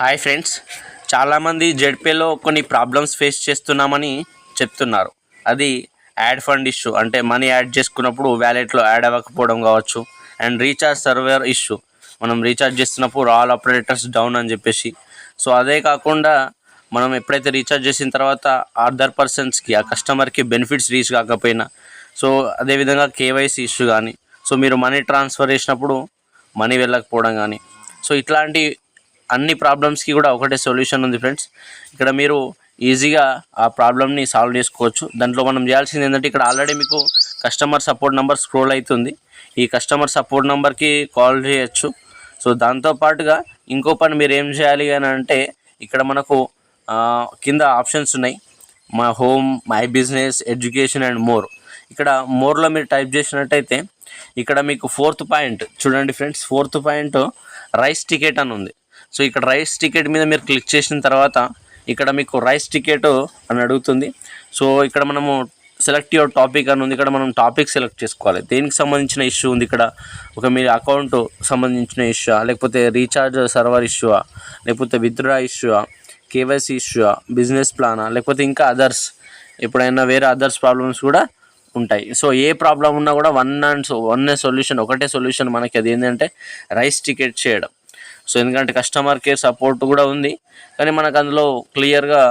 Hi friends. చాలామంది జెడ్పేలో కొన్ని problems face చేస్తున్నామని చెప్తున్నారు. అది యాడ్ ఫండ్ ఇష్యూ అంటే మనీ యాడ్ చేసుకున్నప్పుడు వ్యాలెట్లో యాడ్ అవ్వకపోవడం కావచ్చు అండ్ రీఛార్జ్ సర్వర్ ఇష్యూ. మనం రీఛార్జ్ చేస్తున్నప్పుడు ఆల్ ఆపరేటర్స్ డౌన్ అని చెప్పేసి. సో అదే కాకుండా మనం ఎప్పుడైతే రీఛార్జ్ చేసిన తర్వాత అదర్ పర్సన్స్కి ఆ కస్టమర్కి బెనిఫిట్స్ రీచ్ కాకపోయినా. సో అదేవిధంగా కేవైసీ ఇష్యూ కానీ సో మీరు మనీ ట్రాన్స్ఫర్ చేసినప్పుడు మనీ వెళ్ళకపోవడం కానీ. సో ఇట్లాంటి అన్ని ప్రాబ్లమ్స్కి కూడా ఒకటే సొల్యూషన్ ఉంది ఫ్రెండ్స్ ఇక్కడ మీరు ఈజీగా ఆ ప్రాబ్లమ్ని సాల్వ్ చేసుకోవచ్చు. దాంట్లో మనం చేయాల్సింది ఏంటంటే ఇక్కడ ఆల్రెడీ మీకు కస్టమర్ సపోర్ట్ నెంబర్ స్క్రోల్ అవుతుంది. ఈ కస్టమర్ సపోర్ట్ నెంబర్కి కాల్ చేయొచ్చు. సో దాంతోపాటుగా ఇంకో పని మీరు ఏం చేయాలి అని అంటే ఇక్కడ మనకు కింద ఆప్షన్స్ ఉన్నాయి. మా home my business education and more ఇక్కడ మోర్లో మీరు టైప్ చేసినట్టయితే ఇక్కడ మీకు ఫోర్త్ పాయింట్ చూడండి friends fourth point raise ticket అని ఉంది. సో ఇక్కడ రైస్ టికెట్ మీద మీరు క్లిక్ చేసిన తర్వాత ఇక్కడ మీకు రైస్ టికెట్ అని అడుగుతుంది. సో ఇక్కడ మనము సెలెక్ట్ యువర్ టాపిక్ అని ఉంది. ఇక్కడ మనం టాపిక్ సెలెక్ట్ చేసుకోవాలి. దేనికి సంబంధించిన ఇష్యూ ఉంది ఇక్కడ? ఒక మీ అకౌంట్ సంబంధించిన ఇష్యూ లేకపోతే రీఛార్జ్ సర్వర్ ఇష్యూవా లేకపోతే విత్డ్రా ఇష్యూవా కేవైసీ ఇష్యూవా బిజినెస్ ప్లానా లేకపోతే ఇంకా అదర్స్? ఎప్పుడైనా వేరే అదర్స్ ప్రాబ్లమ్స్ కూడా ఉంటాయి. సో ఏ ప్రాబ్లం ఉన్నా కూడా వన్ అండ్ వన్ సొల్యూషన్ ఒకటే సొల్యూషన్ మనకి అది ఏంటంటే రైస్ టికెట్ చేయడం. సో ఎందుకంటే కస్టమర్ కేర్ సపోర్ట్ కూడా ఉంది. కానీ మనకు అందులో క్లియర్గా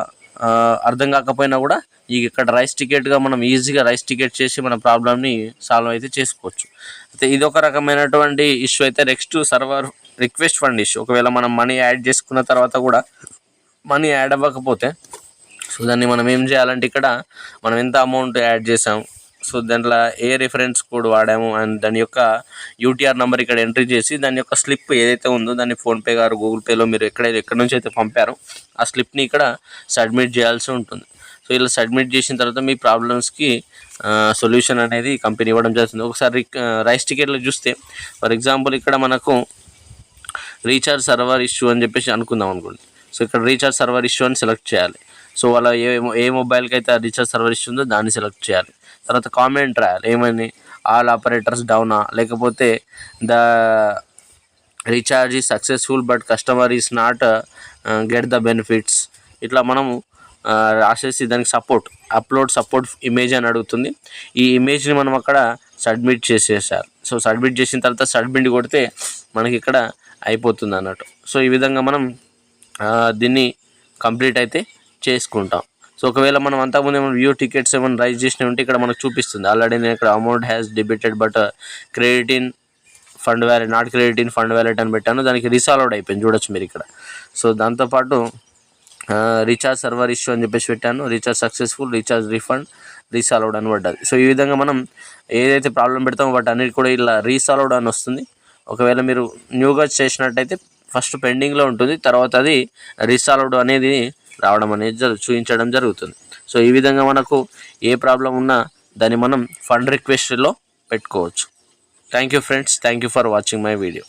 అర్థం కాకపోయినా కూడా ఇక ఇక్కడ రైస్ టికెట్గా మనం ఈజీగా రైస్ టికెట్ చేసి మన ప్రాబ్లమ్ని సాల్వ్ అయితే చేసుకోవచ్చు. అయితే ఇది ఒక రకమైనటువంటి ఇష్యూ అయితే next server request fund issue ఒకవేళ మనం మనీ యాడ్ చేసుకున్న తర్వాత కూడా మనీ యాడ్ అవ్వకపోతే సో దాన్ని మనం ఏం చేయాలంటే ఇక్కడ మనం ఎంత అమౌంట్ యాడ్ చేసాం సో దాంట్లో ఏ రిఫరెన్స్ కోడ్ వాడాము అండ్ దాని యొక్క యూటీఆర్ నెంబర్ ఇక్కడ ఎంట్రీ చేసి దాని యొక్క స్లిప్ ఏదైతే ఉందో దాన్ని ఫోన్పే గారు గూగుల్ పేలో మీరు ఎక్కడైతే ఎక్కడి నుంచి అయితే పంపారో ఆ స్లిప్ని ఇక్కడ సబ్మిట్ చేయాల్సి ఉంటుంది. సో ఇలా సబ్మిట్ చేసిన తర్వాత మీ ప్రాబ్లమ్స్కి సొల్యూషన్ అనేది కంపెనీ ఇవ్వడం జరుగుతుంది. ఒకసారి రైస్ టికెట్లో చూస్తే ఫర్ ఎగ్జాంపుల్ ఇక్కడ మనకు రీఛార్జ్ సర్వర్ ఇష్యూ అని చెప్పేసి అనుకుందాం అనుకోండి. సో ఇక్కడ రీఛార్జ్ సర్వర్ ఇష్యూ అని సెలెక్ట్ చేయాలి. సో వాళ్ళ ఏ ఏ మొబైల్కి అయితే రీఛార్జ్ సర్వర్ ఇస్తుందో ఉందో దాన్ని సెలెక్ట్ చేయాలి. తర్వాత కామెంట్ రాయాలి. ఏమని ఆల్ ఆపరేటర్స్ డౌనా? లేకపోతే the recharge is successful but customer is not get the benefits. ఇట్లా మనము రాసేసి దానికి సపోర్ట్ అప్లోడ్ సపోర్ట్ ఇమేజ్ అని అడుగుతుంది. ఈ ఇమేజ్ని మనం అక్కడ సబ్మిట్ చేసేసారు సో సబ్మిట్ చేసిన తర్వాత సబ్మిట్ కొడితే మనకి ఇక్కడ అయిపోతుంది అన్నట్టు. సో ఈ విధంగా మనం దీన్ని కంప్లీట్ అయితే చేసుకుంటాం. సో ఒకవేళ మనం అంతకుముందు ఏమైనా వ్యూ టికెట్స్ ఏమైనా రైజ్ చేసినవి ఉంటే ఇక్కడ మనకు చూపిస్తుంది. ఆల్రెడీ నేను ఇక్కడ amount has debited but credit in fund wallet not credit in fund wallet అని పెట్టాను. దానికి రీసాల్వ్డ్ అయిపోయింది. చూడొచ్చు మీరు ఇక్కడ. సో దాంతోపాటు రీఛార్జ్ సర్వర్ ఇష్యూ అని చెప్పేసి పెట్టాను. Recharge successful recharge refund resolved అని పడ్డది. సో ఈ విధంగా మనం ఏదైతే ప్రాబ్లం పెడతామో వాటి అన్నిటి కూడా ఇలా రీసాల్వ్డ్ అని వస్తుంది. ఒకవేళ మీరు న్యూగా చేసినట్టయితే ఫస్ట్ పెండింగ్లో ఉంటుంది. తర్వాత అది రీసాల్వ్డ్ అనేది రావడం అనేది జరు చూపించడం జరుగుతుంది. సో ఈ విధంగా మనకు ఏ ప్రాబ్లం ఉన్నా దాన్ని మనం ఫండ్ రిక్వెస్ట్లో పెట్టుకోవచ్చు. Thank you friends. Thank you for watching my video.